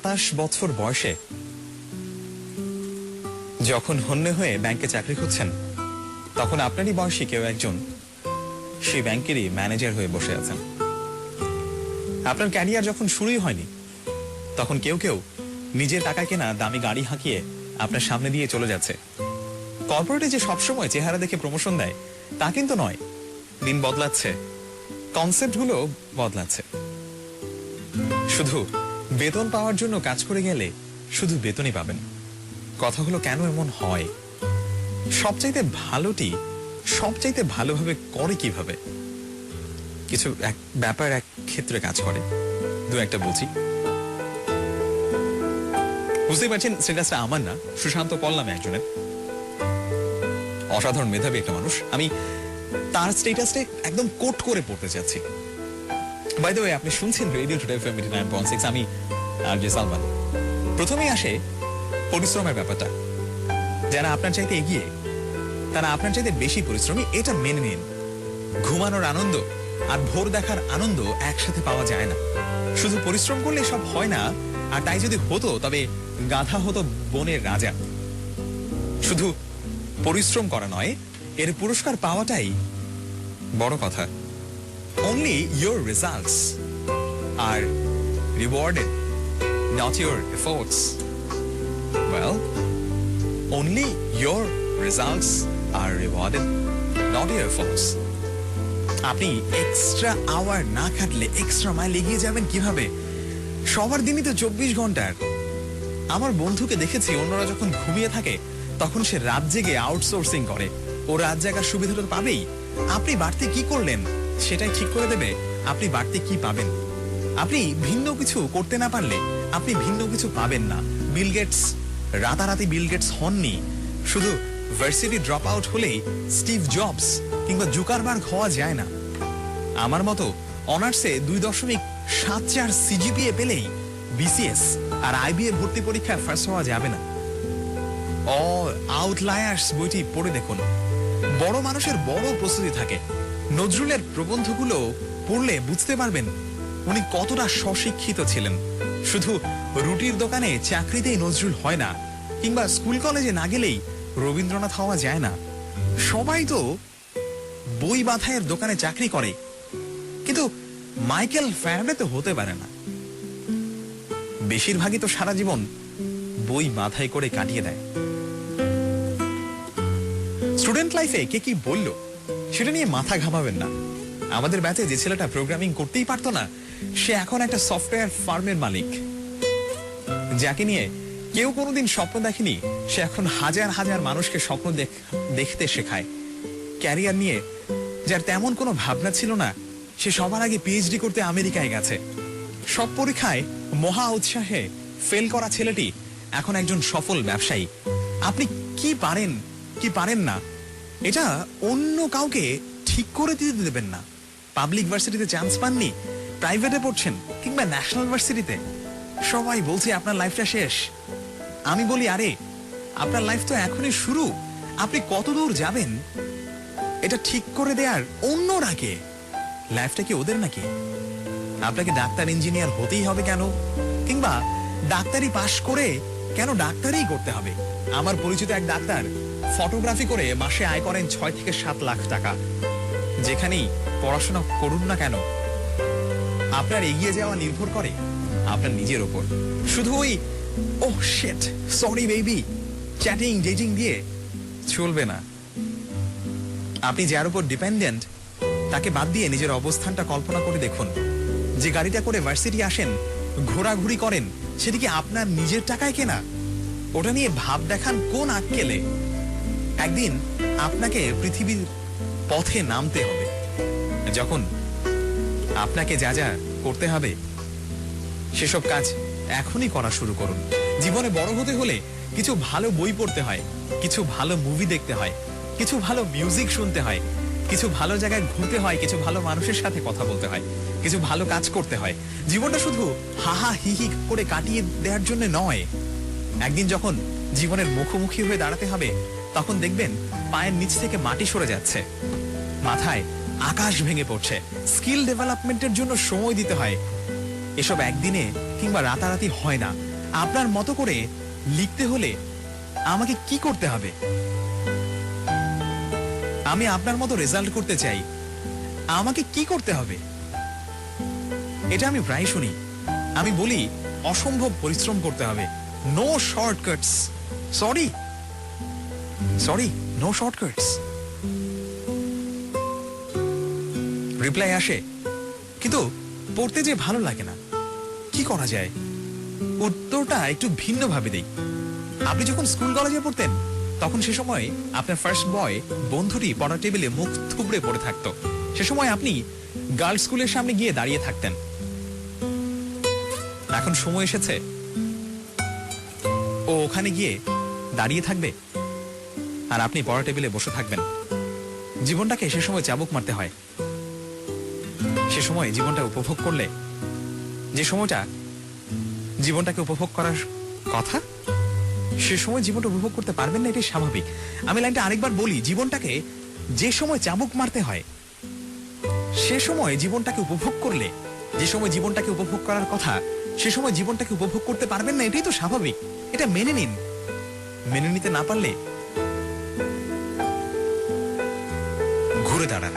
সাতাশ বছর বয়সে যখন হন্যে হয়ে ব্যাংকে চাকরি করছেন তখন আপনারই বয়সী কেউ একজন সেই ব্যাংকেরই ম্যানেজার হয়ে বসে আছেন। আপনার ক্যারিয়ার যখন শুরুই হয়নি, তখন কেউ কেউ নিজের টাকা কেনা দামি গাড়ি হাঁকিয়ে আপনার সামনে দিয়ে চলে যাচ্ছে। কর্পোরেটে যে সবসময় চেহারা দেখে প্রমোশন দেয়, তা কিন্তু নয়। দিন বদলাচ্ছে কনসেপ্টগুলো বদলাচ্ছে। শুধু বেতন পাওয়ার জন্য কাজ করে গেলে শুধু বেতনই পাবেন। কথা হলো কেন এমন হয়? সবচাইতে ভালোটি, সবচাইতে ভালোভাবে করে কীভাবে? কিছু এক ব্যাপার এক ক্ষেত্রে কাজ করে। দু একটা বুঝি বুঝতেই পারছেন স্টেটাসটা আমার না, সুশান্ত নামে একজনের। অসাধারণ মেধাবী একটা মানুষ। আমি তার স্টেটাসটা একদম কোট করে পড়তে চাচ্ছি। বাই দ্য ওয়ে আপনি শুনছেন radio today eighty nine point six. আমি আর জে সালমান। প্রথমেই আসে পরিশ্রমের ব্যাপারটা। যারা আপনার চাইতে এগিয়ে তারা আপনার চাইতে বেশি পরিশ্রমী এটা মেনে নিন। ঘুমানোর আনন্দ আর ভোর দেখার আনন্দ একসাথে পাওয়া যায় না। শুধু পরিশ্রম করলে সব হয় না আর তাই যদি হতো তবে গাধা হতো বনের রাজা। শুধু পরিশ্রম করা নয় এর পুরস্কার পাওয়াটাই বড় কথা। Only your results are rewarded, not your efforts. Well, only your results are rewarded, not your efforts. আপনি এক্সট্রা আওয়ার না খাটলে এক্সট্রা মাইল এগিয়ে যাবেন কীভাবে? সবার দিনই তো চব্বিশ ঘণ্টার আমার বন্ধুকে দেখেছি অন্যরা যখন ঘুমিয়ে থাকে তখন সে রাত জেগে আউটসোর্সিং করে। ও রাত জাগার সুবিধাটা পাবেই। আপনি বাড়তি কি করলেন? সেটাই ঠিক করে দেবে। আপনি বাড়তি কি পাবেন? আপনি ভিন্ন কিছু করতে না পারলে আপনি ভিন্ন কিছু পাবেন না। বিল গেটস রাতারাতি বিল গেটস হননি। শুধু ভার্সিটি ড্রপ আউট হলেই স্টিভ জবস কিংবা জুকারবার্গ হওয়া যায় না। আমার মতো অনার্সে দুই দশমিক সাত চার সিজিপিএ পেলেই বিসিএস আর আইবিএ ভর্তি পরীক্ষায় ফার্স্ট হওয়া যাবে না। অল আউটলায়ার্স বইটি পড়ে দেখুন। বড় মানুষের বড় প্রস্তুতি থাকে। নজরুলের প্রবন্ধগুলো পড়লে বুঝতে পারবেন উনি কতটা স্বশিক্ষিত ছিলেন? শুধু রুটির দোকানে চাকরিতেই নজরুল হয় না, কিংবা স্কুল কলেজে না গেলেই রবীন্দ্রনাথ হওয়া যায় না। সবাই তো বই বাঁধাইয়ের দোকানে চাকরি করে, কিন্তু মাইকেল ফ্যারাডে তো হতে পারে না। বেশিরভাগই তো সারা জীবন বই মাথায় করে কাটিয়ে দেয়। স্টুডেন্ট লাইফে কে কি বলল, সেটা নিয়ে মাথা ঘামাবেন না। আমাদের ব্যাচে যে ছেলেটা প্রোগ্রামিং করতেই পারতো না সে এখন একটা সফটওয়্যার ফার্মের মালিক। যাকে নিয়ে কেউ কোনোদিন স্বপ্ন দেখেনি, সে এখন হাজার হাজার মানুষকে স্বপ্ন দেখতে শেখায়। ক্যারিয়ার নিয়ে যার তেমন কোনো ভাবনা ছিল না, সে সবার আগে পিএইচডি করতে আমেরিকায় গেছে। সব পরীক্ষায় মহা উৎসাহে ফেল করা ছেলেটি এখন একজন সফল ব্যবসায়ী। আপনি কি পারেন কি পারেন না, এটা অন্য কাউকে ঠিক করে দিতে দেবেন না। পাবলিক ভার্সিটিতে চান্স পাননি প্রাইভেটে পড়ছেন কিংবা ন্যাশনাল ভার্সিটিতে? সবাই বলছে আপনার লাইফটা শেষ। আমি বলি, আরে, আপনার লাইফ তো এখনই শুরু। আপনি কত দূর যাবেন? এটা ঠিক করে দেয়ার অন্যরা কে লাইফটা কি ওদের নাকি? আপনাকে ডাক্তার, ইঞ্জিনিয়ার হতেই হবে কেন? কিংবা ডাক্তারি পাশ করে কেন ডাক্তারই করতে হবে? আমার পরিচিত এক ডাক্তার ফটোগ্রাফি করে মাসে আয় করেন ছয় থেকে সাত লাখ টাকা। যেখানেই পড়াশোনা করুন না কেন আপনার এগিয়ে যাওয়া নির্ভর করে আপনার নিজের ওপর শুধু ওই ও শেট সরি বেবি চ্যাটিং ডেটিং দিয়ে চলবে না। আপনি যার উপর ডিপেন্ডেন্ট তাকে বাদ দিয়ে নিজের অবস্থানটা কল্পনা করে দেখুন। যে গাড়িটা করে ভার্সিটি আসেন, ঘোরাঘুরি করেন, সেটি কি আপনার নিজের টাকায় কেনা? ওটা নিয়ে ভাব দেখান কোন আক্কেলে। একদিন আপনাকে পৃথিবীর পথে নামতে হবে। যখন আপনাকে যা যা করতে হবে, সেসব কাজ এখনই করা শুরু করুন। জীবনে বড় হতে হলে কিছু ভালো বই পড়তে হয়, কিছু ভালো মুভি দেখতে হয়, কিছু ভালো মিউজিক শুনতে হয়, কিছু ভালো জায়গায় ঘুরতে হয়, কিছু ভালো মানুষের সাথে কথা বলতে হয়, কিছু ভালো কাজ করতে হয়। জীবনটা শুধু হাহা হি হি করে কাটিয়ে দেওয়ার জন্য নয়। একদিন যখন জীবনের মুখোমুখি হয়ে দাঁড়াতে হবে, তখন দেখবেন পায়ের নিচ থেকে মাটি সরে যাচ্ছে। মাথায় আকাশ ভেঙে পড়ছে। স্কিল ডেভেলপমেন্টের জন্য সময় দিতে হয়। এসব একদিনে কিংবা রাতারাতি হয় না। আপনার মতো করে লিখতে হলে আমাকে কি করতে হবে? আমি আপনার মতো রেজাল্ট করতে চাই। আমাকে কি করতে হবে? এটা আমি প্রায় শুনি। আমি বলি, অসম্ভব পরিশ্রম করতে হবে। No shortcuts sorry sorry no shortcuts reply আসে। কিন্তু পড়তে যে ভালো লাগে না, কি করা যায়? উত্তরটা একটু ভিন্ন ভাবে দেই। আপনি যখন স্কুল কলেজে পড়তেন, তখন সে সময় আপনার ফার্স্ট বয় বন্ধুটি পড়ার টেবিলে মুখ থুবড়ে পড়ে থাকতো। সে সময় আপনি গার্লস স্কুলের সামনে গিয়ে দাঁড়িয়ে থাকতেন। এখন সময় এসেছে। ও ওখানে গিয়ে দাঁড়িয়ে থাকবে আর আপনি পড়া টেবিলে বসে থাকবেন। জীবনটাকে সে সময় চাবুক মারতে হয়। সে সময় জীবনটা উপভোগ করলে, যে সময়টা জীবনটাকে উপভোগ করার কথা, সে সময় জীবনটা উপভোগ করতে পারবেন না, এটাই স্বাভাবিক। আমি লাইনটা আরেকবার বলি, জীবনটাকে যে সময় চাবুক মারতে হয়, সে সময় জীবনটাকে উপভোগ করলে, যে সময় জীবনটাকে উপভোগ করার কথা, সে সময় জীবনটাকে উপভোগ করতে পারবেন না, এটাই তো স্বাভাবিক। এটা মেনে নিন। মেনে নিতে না পারলে ঘুরে দাঁড়ান।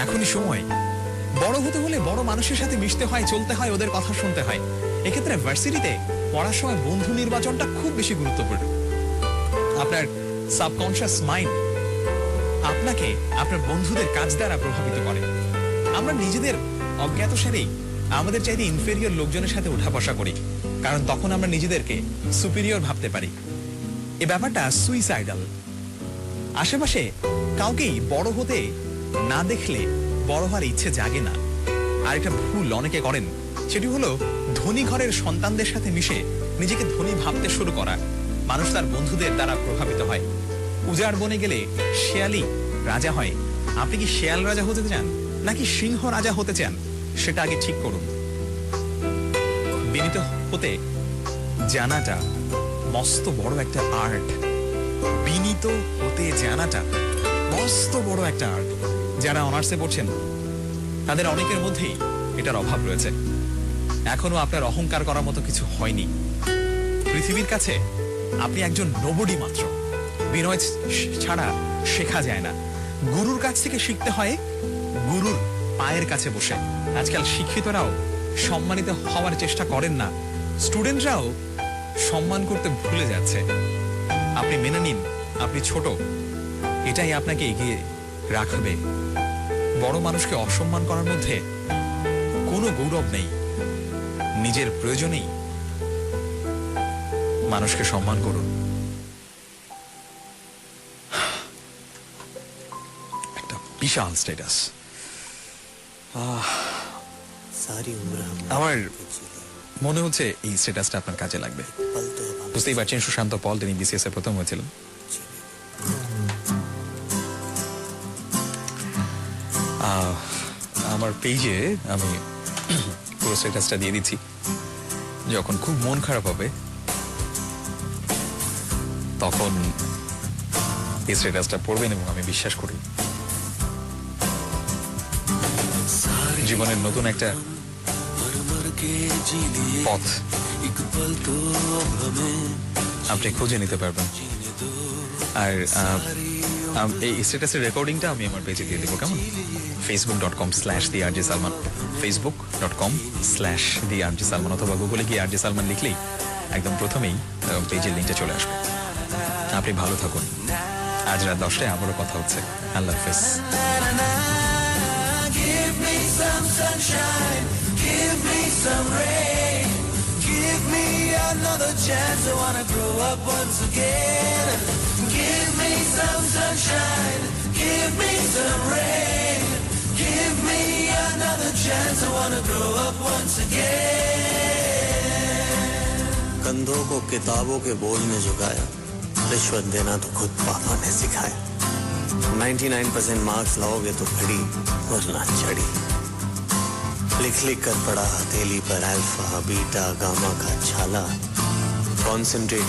এখনই সময়। বড় হতে হলে বড় মানুষের সাথে মিশতে হয়, চলতে হয়, ওদের কথা শুনতে হয়। এক্ষেত্রে ভার্সিটিতে পড়ার সময় বন্ধু নির্বাচনটা খুব বেশি গুরুত্বপূর্ণ। আপনার সাবকনশিয়াস মাইন্ড আপনাকে আপনার বন্ধুদের কাজ দ্বারা প্রভাবিত করে। আমরা নিজেদের অজ্ঞাত সেরেই আমাদের চাইতে ইনফেরিয়র লোকজনের সাথে উঠা বসা করি। কারণ তখন আমরা নিজেদেরকে সুপিরিয়র ভাবতে পারি। এ ব্যাপারটা সুইসাইডাল আশেপাশে কাউকেই বড় হতে না দেখলে বড় হওয়ার ইচ্ছে জাগে না। আর একটা ভুল অনেকে করেন, সেটি হলো ধনী ঘরের সন্তানদের সাথে মিশে নিজেকে ধনী ভাবতে শুরু করা। মানুষ তার বন্ধুদের দ্বারা প্রভাবিত হয়। উজাড় বনে গেলে শেয়ালি রাজা হয়। আপনি কি শেয়াল রাজা হতে চান, নাকি সিংহ রাজা হতে চান, সেটা আগে ঠিক করুন। বিনীত হতে জানাটা মস্ত বড় একটা আর্ট বিনীত হতে জানাটা মস্ত বড় একটা আর্ট যারা অনার্সে পড়ছেন, তাদের অনেকের মধ্যেই এটার অভাব রয়েছে। এখনও আপনার অহংকার করার মতো কিছু হয়নি। পৃথিবীর কাছে আপনি একজন নবডি মাত্র। বিনয় ছাড়া শেখা যায় না। গুরুর কাছ থেকে শিখতে হয়, গুরুর পায়ের কাছে বসে। আজকাল শিক্ষিতরাও সম্মানিত হওয়ার চেষ্টা করেন না। স্টুডেন্টরাও সম্মান করতে ভুলে যাচ্ছে। আপনি মেনে নিন, আপনি ছোট। এটাই আপনাকে এগিয়ে রাখবে। বড় মানুষকে অসম্মান করার মধ্যে কোনো গৌরব নেই। নিজের প্রয়োজনেই মানুষকে সম্মান করুন। একটা বিশাল স্টেটাস আমার মনে হচ্ছে এই স্টেটাসটা আপনার কাজে লাগবে। বুঝতেই পারছেন সুশান্ত পল তিনি বিসিএস এ প্রথম হয়েছিলেন। আমার পেজে আমি পুরো স্ট্যাটাসটা দিয়ে দিচ্ছি। যখন খুব মন খারাপ হবে, তখন এই স্ট্যাটাসটা পড়বেন এবং আমি বিশ্বাস করি। জীবনের নতুন একটা পথ আপনি খুঁজে নিতে পারবেন। আর এই স্ট্যাটাসের রেকর্ডিংটা আমি আমার পেজে দিয়ে দেবো কেমন? Facebook dot com slash the R G Salman Facebook dot com slash the R G Salman অথবা গুগলে গিয়ে আর জি সালমান লিখলেই একদম প্রথমেই পেজের লিঙ্কটা চলে আসবে। আপনি ভালো থাকুন। আজ রাত দশটায় আবারও কথা হচ্ছে। আল্লাহ হাফেজ। Give me some rain, another chance. I wanna grow up once again. Give me some sunshine, give me some rain, give me another chance. I wanna grow up once again. कंधों को किताबों के बोझ में झुकाया रिश्वत देना तो खुद पापा ने सिखाया 99% मार्क्स लाओगे तो घड़ी वरना चढ़ी लिख लिख कर पड़ा हथेली पर अल्फ़ा बीटा गामा का छाला। कॉन्सेंट्रेट